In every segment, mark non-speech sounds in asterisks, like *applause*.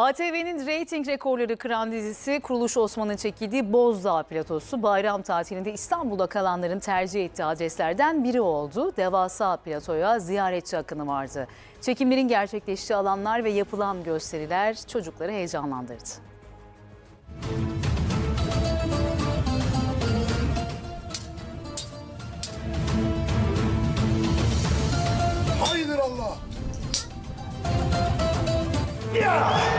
ATV'nin reyting rekorları kıran dizisi Kuruluş Osman'ın çekildiği Bozdağ platosu bayram tatilinde İstanbul'da kalanların tercih ettiği adreslerden biri oldu. Devasa platoya ziyaretçi akını vardı. Çekimlerin gerçekleştiği alanlar ve yapılan gösteriler çocukları heyecanlandırdı. Haydır Allah. Bu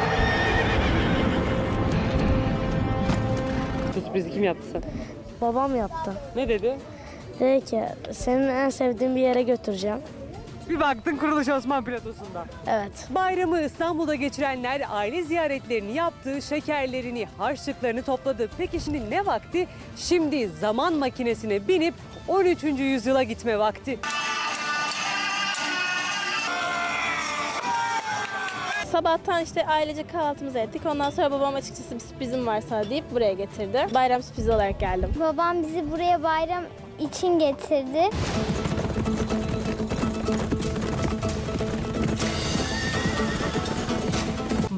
sürprizi kim yaptı sen? Babam yaptı. Ne dedi? Dedi ki senin en sevdiğin bir yere götüreceğim. Bir baktın Kuruluş Osman Platosu'nda. Evet. Bayramı İstanbul'da geçirenler aile ziyaretlerini yaptı, şekerlerini, harçlıklarını topladı. Peki şimdi ne vakti? Şimdi zaman makinesine binip 13. yüzyıla gitme vakti. Sabahtan işte ailece kahvaltımızı ettik. Ondan sonra babam açıkçası bir sürprizim var sana deyip buraya getirdi. Bayram sürprizi olarak geldim. Babam bizi buraya bayram için getirdi.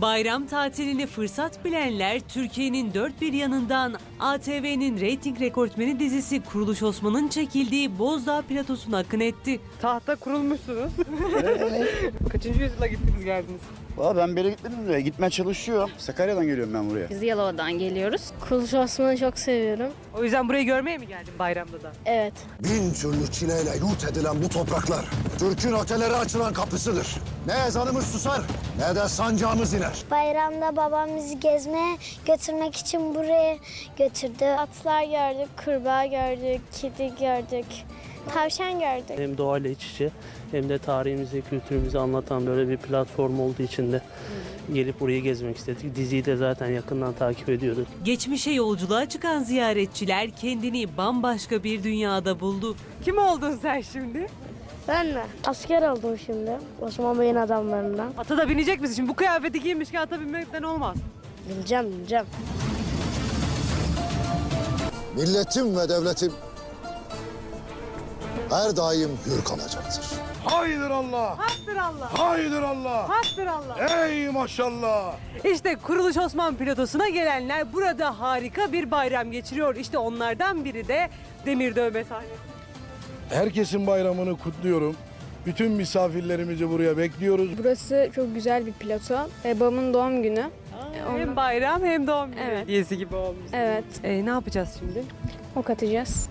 Bayram tatilini fırsat bilenler Türkiye'nin dört bir yanından ATV'nin reyting rekortmeni dizisi Kuruluş Osman'ın çekildiği Bozdağ Platosu'na akın etti. Tahta kurulmuşsunuz. *laughs* Kaçıncı yüzyıla gittiniz geldiniz? Valla ben yere gitmedim de gitmeye çalışıyor. Sakarya'dan geliyorum ben buraya. Biz Yalova'dan geliyoruz. Kuruluş Osman'ı çok seviyorum. O yüzden burayı görmeye mi geldin bayramda da? Evet. Bin türlü çileyle yurt edilen bu topraklar Türk'ün ötelere açılan kapısıdır. Ne ezanımız susar ne de sancağımız iner. Bayramda babam bizi gezmeye götürmek için buraya götürdü. Atlar gördük, kurbağa gördük, kedi gördük. Tavşan gördük. Hem doğayla iç içe hem de tarihimizi, kültürümüzü anlatan böyle bir platform olduğu için de gelip burayı gezmek istedik. Diziyi de zaten yakından takip ediyorduk. Geçmişe yolculuğa çıkan ziyaretçiler kendini bambaşka bir dünyada buldu. Kim oldun sen şimdi? Ben mi? Asker oldum şimdi. Osman Bey'in adamlarından. Ata da binecek misin? Şimdi bu kıyafeti giymişken ata binmekten olmaz. Bineceğim, bineceğim. Milletim ve devletim her daim hür kalacaktır. Haydır Allah. Haktır Allah. Haydır Allah. Haktır Allah. Ey maşallah. İşte Kuruluş Osman Platosu'na gelenler burada harika bir bayram geçiriyor. İşte onlardan biri de Demir Dövme sahnesi. Herkesin bayramını kutluyorum. Bütün misafirlerimizi buraya bekliyoruz. Burası çok güzel bir plato. Ee, babamın doğum günü. Hem bayram hem doğum günü Evet. hediyesi gibi olmuş. Evet, Ee, ne yapacağız şimdi? ok atacağız.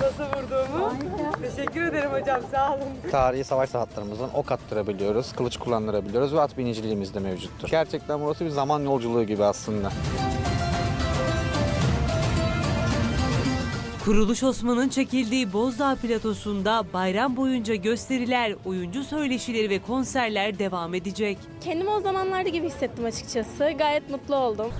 Nasıl vurduğumu? Teşekkür ederim hocam sağ olun. Tarihi savaş saatlerimizden ok attırabiliyoruz, kılıç kullandırabiliyoruz ve at biniciliğimiz de mevcuttur. Gerçekten burası bir zaman yolculuğu gibi aslında. Kuruluş Osman'ın çekildiği Bozdağ Platosu'nda bayram boyunca gösteriler, oyuncu söyleşileri ve konserler devam edecek. Kendimi o zamanlarda gibi hissettim açıkçası. Gayet mutlu oldum.